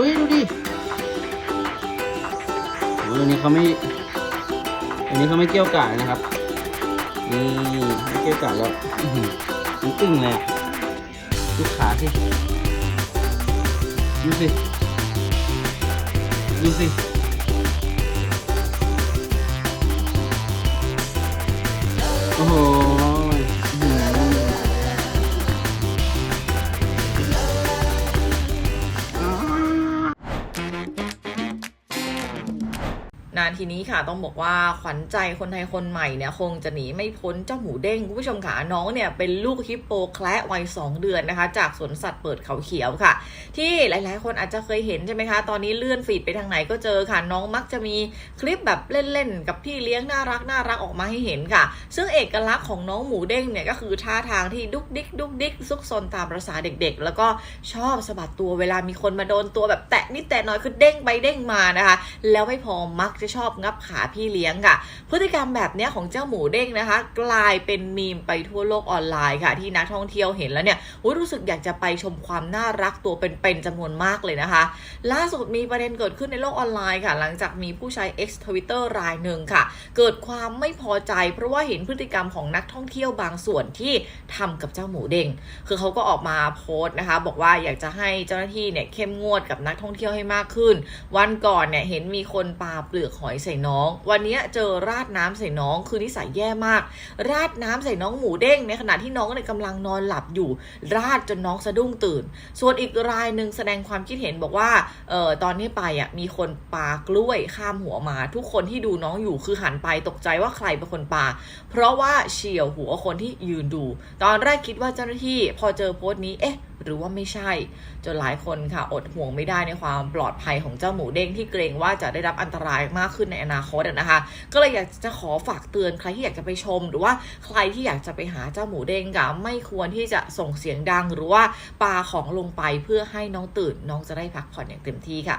้ยดูดิอันนี้เขาไม่ อันนี้เขาไม่เกี่ยวกาดนะครับ นี่ไม่เกี่ยวกาดแล้วมันตึงเลยลูกขาที่ดูสิดูสิโอ้โห นาทีนี้ค่ะต้องบอกว่าขวัญใจคนไทยคนใหม่เนี่ยคงจะหนีไม่พ้นเจ้าหมูเด้งคุณผู้ชมค่ะน้องเนี่ยเป็นลูกฮิปโปแคระวัย 2 เดือนนะคะ จากสวนสัตว์เปิดเขาเขียวค่ะ ที่หลายๆ คนอาจจะเคยเห็นใช่ไหมคะ ตอนนี้เลื่อนฟีดไปทางไหนก็เจอค่ะ น้องมักจะมีคลิปแบบเล่นๆ กับพี่เลี้ยงน่ารักน่ารักออกมาให้เห็นค่ะ ซึ่งเอกลักษณ์ของน้องหมูเด้งเนี่ยก็คือท่าทางที่ดุกดิกดุกดิกซุกซนตามประษาเด็ก ๆ แล้วก็ชอบสะบัดตัวเวลามีคนมาโดนตัวแบบแตะนิดแตะน้อยคือเด้งไปเด้งมานะคะ แล้วไม่พอมักจะชอบงับขาพี่เลี้ยงค่ะ พฤติกรรมแบบนี้ของเจ้าหมูเด้งนะคะ กลายเป็นมีมไปทั่วโลกออนไลน์ค่ะ ที่นักท่องเที่ยวเห็นแล้วเนี่ยรู้สึกอยากจะไปชมความน่ารักตัวเป็นๆจำนวนมากเลยนะคะ ล่าสุดมีประเด็นเกิดขึ้นในโลกออนไลน์ค่ะ หลังจากมีผู้ใช้ X Twitter รายหนึ่งค่ะ เกิดความไม่พอใจ เพราะว่าเห็นพฤติกรรมของนักท่องเที่ยวบางส่วนที่ทำกับเจ้าหมูเด้งคือเขาก็ออกมาโพสต์นะคะ บอกว่าอยากจะให้เจ้าหน้าที่เนี่ยเข้มงวดกับนักท่องเที่ยวให้มากขึ้น วันก่อนเนี่ยเห็นมีคนปาเปลือกหอยใส่น้อง วันนี้เจอราดน้ำใส่น้อง คือนิสัยแย่มาก ราดน้ำใส่น้องหมูเด้งในขณะที่น้องเนี่ยกำลังนอนหลับอยู่ ราดจนน้องสะดุ้งตื่น ส่วนอีกรายหนึ่งแสดงความคิดเห็นบอกว่าเออตอนนี้ไปอะมีคนปากล้วยข้ามหัวมา ทุกคนที่ดูน้องอยู่คือหันไปตกใจว่าใครเป็นคนปาเพราะว่าเฉียวหัวคนที่ยืนดู ตอนแรกคิดว่าเจ้าหน้าที่พอเจอโพสต์นี้เอ๊ะ หรือว่าไม่ใช่ จนหลายคนค่ะ อดห่วงไม่ได้ในความปลอดภัยของเจ้าหมูเด้งที่เกรงว่าจะได้รับอันตรายมากขึ้นในอนาคตนะคะ ก็เลยอยากจะขอฝากเตือนใครที่อยากจะไปชม หรือว่าใครที่อยากจะไปหาเจ้าหมูเด้งค่ะไม่ควรที่จะส่งเสียงดัง หรือว่าปาของลงไปเพื่อให้น้องตื่นน้องจะได้พักผ่อนอย่างเต็มที่ค่ะ